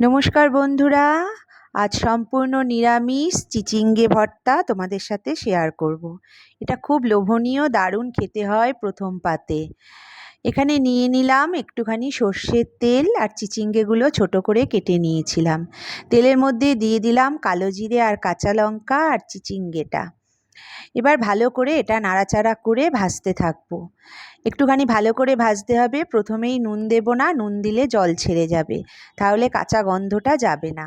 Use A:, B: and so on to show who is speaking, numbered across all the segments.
A: নমস্কার বন্ধুরা, আজ সম্পূর্ণ নিরামিষ চিচিঙ্গে ভর্তা তোমাদের সাথে শেয়ার করব। এটা খুব লোভনীয়, দারুণ খেতে হয় প্রথম পাতে। এখানে নিয়ে নিলাম একটুখানি সর্ষের তেল আর চিচিঙ্গেগুলো ছোট করে কেটে নিয়েছিলাম। তেলের মধ্যে দিয়ে দিলাম কালো জিরে আর কাঁচা লঙ্কা আর চিচিঙ্গেটা। এবার ভালো করে এটা নাড়াচাড়া করে ভাজতে থাকব। একটুখানি ভালো করে ভাজতে হবে। প্রথমেই নুন দেবো না, নুন দিলে জল ছেড়ে যাবে। তাহলে কাঁচা গন্ধটা যাবে না।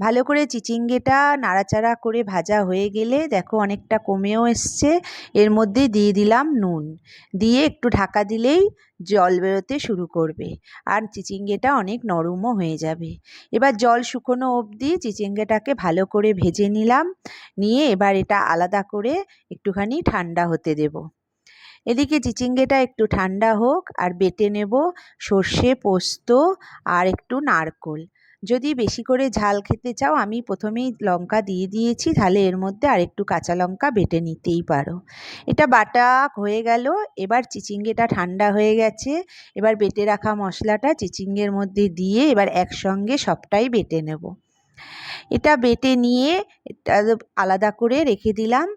A: ভালো করে চিচিঙ্গেটা নাড়াচাড়া করে ভাজা হয়ে গেলে দেখো অনেকটা কমেও এসছে। এর মধ্যে দিয়ে দিলাম নুন। দিয়ে একটু ঢাকা দিলেই জল বেরোতে শুরু করবে। আর চিচিঙ্গেটা অনেক নরমও হয়ে যাবে। এবার জল শুকনো অবধি চিচিঙ্গেটাকে ভালো করে ভেজে নিলাম। নিয়ে এবার এটা আলাদা করে একটুখানি ঠান্ডা হতে দেব। এদিকে চিচিঙ্গেটা একটু ঠান্ডা হোক, আর বেটে নেব সর্ষে, পোস্ত, আর একটু নারকোল। যদি বেশি করে ঝাল খেতে চাও, আমি প্রথমেই লঙ্কা দিয়ে দিয়েছি। তাহলে এর মধ্যে আর একটু কাঁচা লঙ্কা বেটে নিতেই পারো। এটা বাটা হয়ে গেল, এবার চিচিঙ্গেটা ঠান্ডা হয়ে গেছে। এবার বেটে রাখা মশলাটা চিচিঙ্গের মধ্যে দিয়ে এবার একসঙ্গে সবটাই বেটে নেব। এটা বেটে নিয়ে আলাদা করে রেখে দিলাম।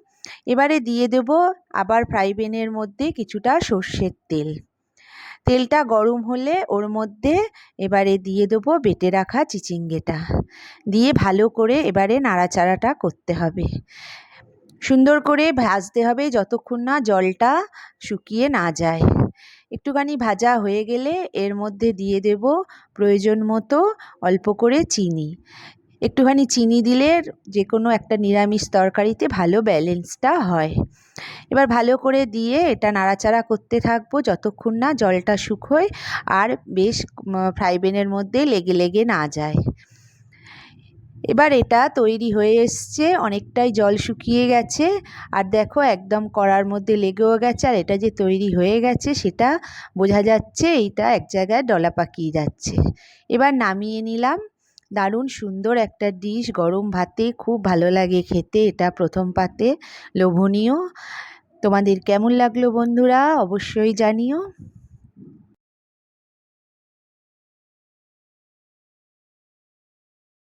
A: এবারে দিয়ে দেব আবার ফ্রাই প্যানের মধ্যে কিছুটা সর্ষের তেল। তেলটা গরম হলে ওর মধ্যে এবারে দিয়ে দেবো বেটে রাখা চিচিঙ্গেটা। দিয়ে ভালো করে এবারে নাড়াচাড়াটা করতে হবে। সুন্দর করে ভাজতে হবে যতক্ষণ না জলটা শুকিয়ে না যায়। একটুখানি ভাজা হয়ে গেলে এর মধ্যে দিয়ে দেব প্রয়োজন মতো অল্প করে চিনি। একটুখানি চিনি দিলে যে কোনো একটা নিরামিষ তরকারিতে ভালো ব্যালেন্সটা হয়। এবার ভালো করে দিয়ে এটা নাড়াচাড়া করতে থাকব যতক্ষণ না জলটা শুকোয় আর বেশ ফ্রাই প্যানের মধ্যে লেগে লেগে না যায়। এবার এটা তৈরি হয়ে এসছে, অনেকটাই জল শুকিয়ে গেছে আর দেখো একদম কড়ার মধ্যে লেগেও গেছে আর এটা যে তৈরি হয়ে গেছে সেটা বোঝা যাচ্ছে এইটা এক জায়গায় ডলা পাকিয়ে যাচ্ছে। এবার নামিয়ে নিলাম। দারুণ সুন্দর একটা ডিশ গরম ভাতে, খুব ভালো লাগে খেতে, এটা প্রথম পাতে। লোভনীয়। তোমাদের কেমন লাগল বন্ধুরা, অবশ্যই জানিও।